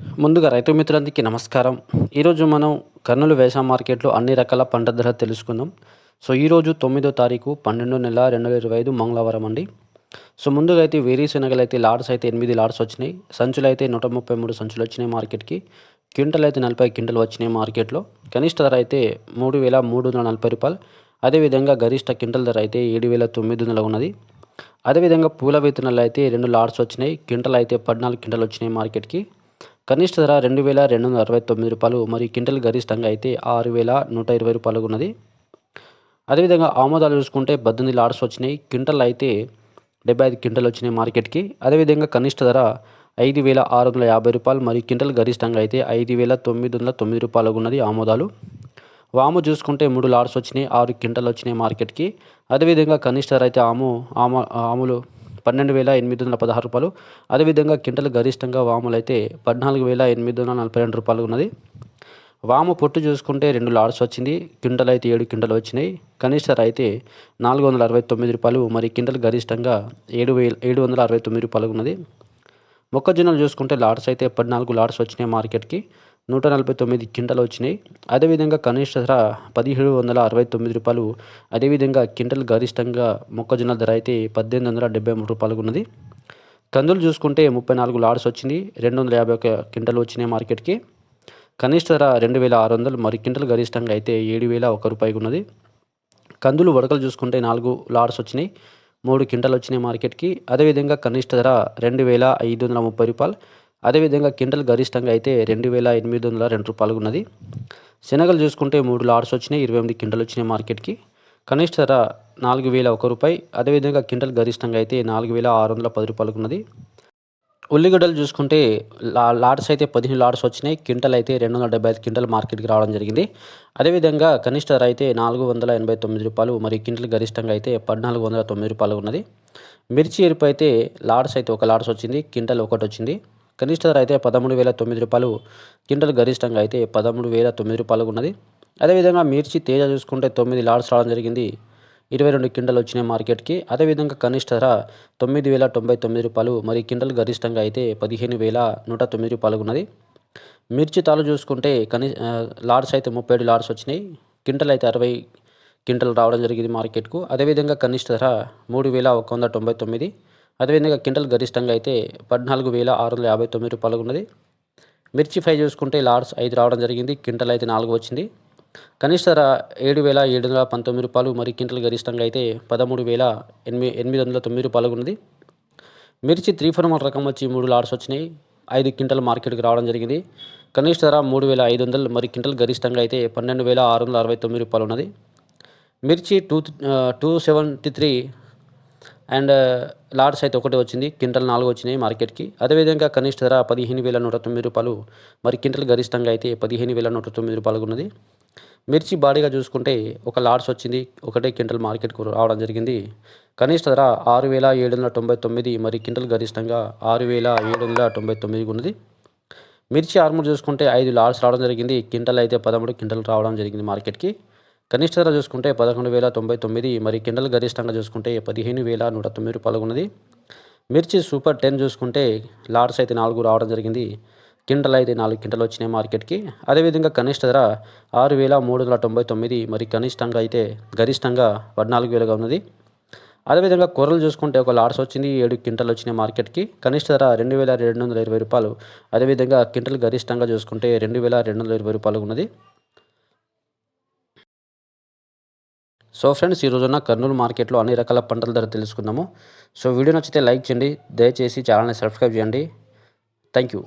ముందుగా రైతు మిత్రులందరికీ నమస్కారం. ఈరోజు మనం కర్నూలు వ్యవసాయ మార్కెట్లో అన్ని రకాల పంట ధర తెలుసుకుందాం. సో ఈరోజు తొమ్మిదో తారీఖు పన్నెండో నెల రెండు వేల ఇరవై ఐదు మంగళవారం అండి. సో ముందుగా అయితే వేరుశనగలు అయితే లాడ్స్ అయితే ఎనిమిది లాడ్స్ వచ్చినాయి. సంచులు అయితే నూట ముప్పై మూడు సంచులు వచ్చినాయి మార్కెట్కి. క్వింటల్ అయితే నలభై క్వింటల్ వచ్చినాయి మార్కెట్లో. కనిష్ట ధర అయితే మూడు వేల మూడు వందల నలభై రూపాయలు. అదేవిధంగా గరిష్ట క్వింటల్ ధర అయితే ఏడు వేల తొమ్మిది వందల ఉన్నది. అదేవిధంగా పూల విత్తనాలు అయితే రెండు లాడ్స్ వచ్చినాయి. క్వింటల్ అయితే పద్నాలుగు క్వింటల్ వచ్చినాయి మార్కెట్కి. కనిష్ట ధర రెండు వేల రెండు వందల అరవై తొమ్మిది రూపాయలు మరి క్వింటల్ గరిష్టంగా అయితే ఆరు వేల నూట ఇరవై రూపాయలు ఉన్నది. అదేవిధంగా ఆమోదాలు చూసుకుంటే పద్దెనిమిది లాడ్స్ వచ్చినాయి. క్వింటల్ అయితే డెబ్బై ఐదు క్వింటల్ వచ్చినాయి మార్కెట్కి. అదేవిధంగా కనిష్ట ధర ఐదు వేల ఆరు వందల యాభై రూపాయలు మరియు క్వింటల్ గరిష్టంగా అయితే ఐదు వేల తొమ్మిది వందల తొమ్మిది రూపాయలు ఉన్నది ఆమోదాలు. వాము చూసుకుంటే మూడు లాడ్స్ వచ్చినాయి ఆరు క్వింటల్ వచ్చినాయి మార్కెట్కి. అదేవిధంగా కనిష్ట ధర అయితే ఆము ఆమ ఆములు పన్నెండు వేల ఎనిమిది వందల పదహారు రూపాయలు. అదేవిధంగా క్వింటల్ గరిష్టంగా వాములు అయితే పద్నాలుగు వేల ఎనిమిది వందల నలభై రెండు రూపాయలు ఉన్నది. వాము పొట్టు చూసుకుంటే రెండు లాడ్స్ వచ్చింది. క్వింటల్ అయితే ఏడు క్వింటల్ వచ్చినాయి. కనిష్ట అయితే నాలుగు వందల అరవై తొమ్మిది రూపాయలు. మరి క్వింటల్ గరిష్టంగా ఏడు వేల ఏడు వందల అరవై తొమ్మిది రూపాయలు ఉన్నది. మొక్కజొన్నలు చూసుకుంటే లాడ్స్ అయితే పద్నాలుగు లాడ్స్ వచ్చినాయి మార్కెట్కి. నూట నలభై తొమ్మిది క్వింటల్ వచ్చినాయి. అదేవిధంగా కనిష్ట ధర పదిహేడు వందల అరవై తొమ్మిది రూపాయలు. అదేవిధంగా క్వింటల్ గరిష్టంగా మొక్కజొన్న ధర అయితే పద్దెనిమిది వందల డెబ్బై మూడు రూపాయలు ఉన్నది. కందులు చూసుకుంటే ముప్పై నాలుగు లాడ్స్ వచ్చింది. రెండు వందల యాభై ఒక క్వింటల్ వచ్చినాయి మార్కెట్కి. కనిష్ట ధర రెండు వేల ఆరు వందలు మరి క్వింటల్ గరిష్టంగా అయితే ఏడు వేల ఒక రూపాయి ఉన్నది. కందులు వడకలు చూసుకుంటే నాలుగు లాడ్స్ వచ్చినాయి. మూడు క్వింటల్ వచ్చినాయి మార్కెట్కి. అదేవిధంగా కనిష్ట ధర రెండు వేల ఐదు వందల ముప్పై రూపాయలు. అదేవిధంగా కింటల్ గరిష్టంగా అయితే రెండు వేల ఎనిమిది వందల రెండు రూపాయలు ఉన్నది. శనగలు చూసుకుంటే మూడు లాడ్స్ వచ్చినాయి ఇరవై ఎనిమిది కింటలు వచ్చినాయి మార్కెట్కి. కనిష్ట ధర నాలుగు వేల ఒక రూపాయి అదేవిధంగా కింటల్ గరిష్టంగా అయితే నాలుగు వేల ఆరు వందల పది రూపాయలు ఉన్నది. ఉల్లిగడ్డలు చూసుకుంటే లా లాడ్స్ అయితే పదిహేను లాడ్స్ వచ్చినాయి క్వింటల్ అయితే రెండు వందల డెబ్బై ఐదు క్వింటల్ మార్కెట్కి రావడం జరిగింది. అదేవిధంగా కనిష్ట ధర అయితే నాలుగు వందల ఎనభై తొమ్మిది రూపాయలు మరి క్వింటల్ గరిష్టంగా అయితే పద్నాలుగు వందల తొమ్మిది రూపాయలు ఉన్నది. మిర్చి ఎరుపు అయితే లాడ్స్ అయితే ఒక లాడ్స్ వచ్చింది క్వింటల్ ఒకటి వచ్చింది. కనిష్ట ధర అయితే పదమూడు వేల తొమ్మిది రూపాయలు క్వింటల్ గరిష్టంగా అయితే పదమూడు వేల తొమ్మిది రూపాయలు ఉన్నది. అదేవిధంగా మిర్చి తేజ చూసుకుంటే తొమ్మిది లాడ్స్ రావడం జరిగింది. ఇరవై రెండు క్వింటల్ వచ్చినాయి మార్కెట్కి. అదేవిధంగా కనిష్ట ధర తొమ్మిది వేల తొంభై తొమ్మిది రూపాయలు మరి క్వింటల్ గరిష్టంగా అయితే పదిహేను వేల నూట తొమ్మిది రూపాయలు ఉన్నది. మిర్చి తాలు చూసుకుంటే కని లాడ్స్ అయితే ముప్పై ఏడు లాడ్స్ వచ్చినాయి. క్వింటల్ అయితే అరవై క్వింటల్ రావడం జరిగింది మార్కెట్కు. అదేవిధంగా కనిష్ట ధర మూడు వేల ఒక వంద తొంభై తొమ్మిది అదేవిధంగా క్వింటల్ గరిష్టంగా అయితే పద్నాలుగు వేల ఆరు వందల యాభై తొమ్మిది రూపాయలు ఉన్నది మిర్చి ఫ్రై చూసుకుంటే లాడ్స్ ఐదు రావడం జరిగింది క్వింటల్ అయితే నాలుగు వచ్చింది. కనిష్ట ధర ఏడు వేల ఏడు వందల పంతొమ్మిది రూపాయలు మరి క్వింటల్ గరిష్టంగా అయితే పదమూడు వేల ఎనిమిది ఎనిమిది వందల తొమ్మిది రూపాయలు ఉన్నది మిర్చి త్రీ ఫోర్ వన్ రకం వచ్చి మూడు లార్డ్స్ వచ్చినాయి ఐదు క్వింటల్ మార్కెట్కి రావడం జరిగింది. కనిష్ట ధర మూడు వేల ఐదు వందలు మరి క్వింటల్ గరిష్టంగా అయితే పన్నెండు వేల ఆరు వందల అరవై తొమ్మిది రూపాయలు ఉన్నది మిర్చి two two seventy three and LADS అయితే ఒకటి వచ్చింది క్వింటల్ నాలుగు వచ్చినాయి మార్కెట్కి. అదేవిధంగా కనిష్ట ధర పదిహేను వేల నూట తొమ్మిది రూపాయలు మరి క్వింటల్ గరిష్టంగా అయితే పదిహేను వేల నూట తొమ్మిది రూపాయలు ఉన్నది. మిర్చి బాడీగా చూసుకుంటే ఒక లాడ్స్ వచ్చింది ఒకటే క్వింటల్ మార్కెట్కు రావడం జరిగింది. కనిష్ట ధర ఆరు వేల ఏడు వందల తొంభై తొమ్మిది మరి క్వింటల్ గరిష్టంగా ఆరు వేల ఏడు వందల తొంభై తొమ్మిది ఉన్నది. మిర్చి ఆర్మూర్ చూసుకుంటే ఐదు లాడ్స్ రావడం జరిగింది క్వింటల్ అయితే పదమూడు క్వింటల్ రావడం జరిగింది మార్కెట్కి. కనిష్ట ధర చూసుకుంటే పదకొండు వేల తొంభై తొమ్మిది మరి కిండల్ గరిష్టంగా చూసుకుంటే పదిహేను వేల నూట తొమ్మిది రూపాయలు ఉన్నది మిర్చి సూపర్ టెన్ చూసుకుంటే లాడ్స్ అయితే నాలుగు రావడం జరిగింది. కింటల్ అయితే నాలుగు కింటలు వచ్చినాయి మార్కెట్కి. అదేవిధంగా కనిష్ట ధర ఆరు వేల మూడు వందల తొంభై తొమ్మిది మరి కనిష్టంగా అయితే గరిష్టంగా పద్నాలుగు వేలుగా ఉన్నది. అదేవిధంగా కూరలు చూసుకుంటే ఒక లాడ్స్ వచ్చింది ఏడు క్వింటల్ వచ్చినాయి మార్కెట్కి. కనిష్ట ధర రెండు వేల రెండు వందల ఇరవై రూపాయలు. అదేవిధంగా క్వింటల్ గరిష్టంగా చూసుకుంటే రెండు వేల రెండు వందల ఇరవై రూపాయలు ఉన్నది సో ఫ్రెండ్స్ ఈ రోజున కర్నూలు మార్కెట్లో అన్ని రకాల పంటల ధర తెలుసుకుందాము. సో వీడియో నచ్చితే లైక్ చేయండి. దయచేసి ఛానల్ని సబ్స్క్రైబ్ చేయండి. Thank you.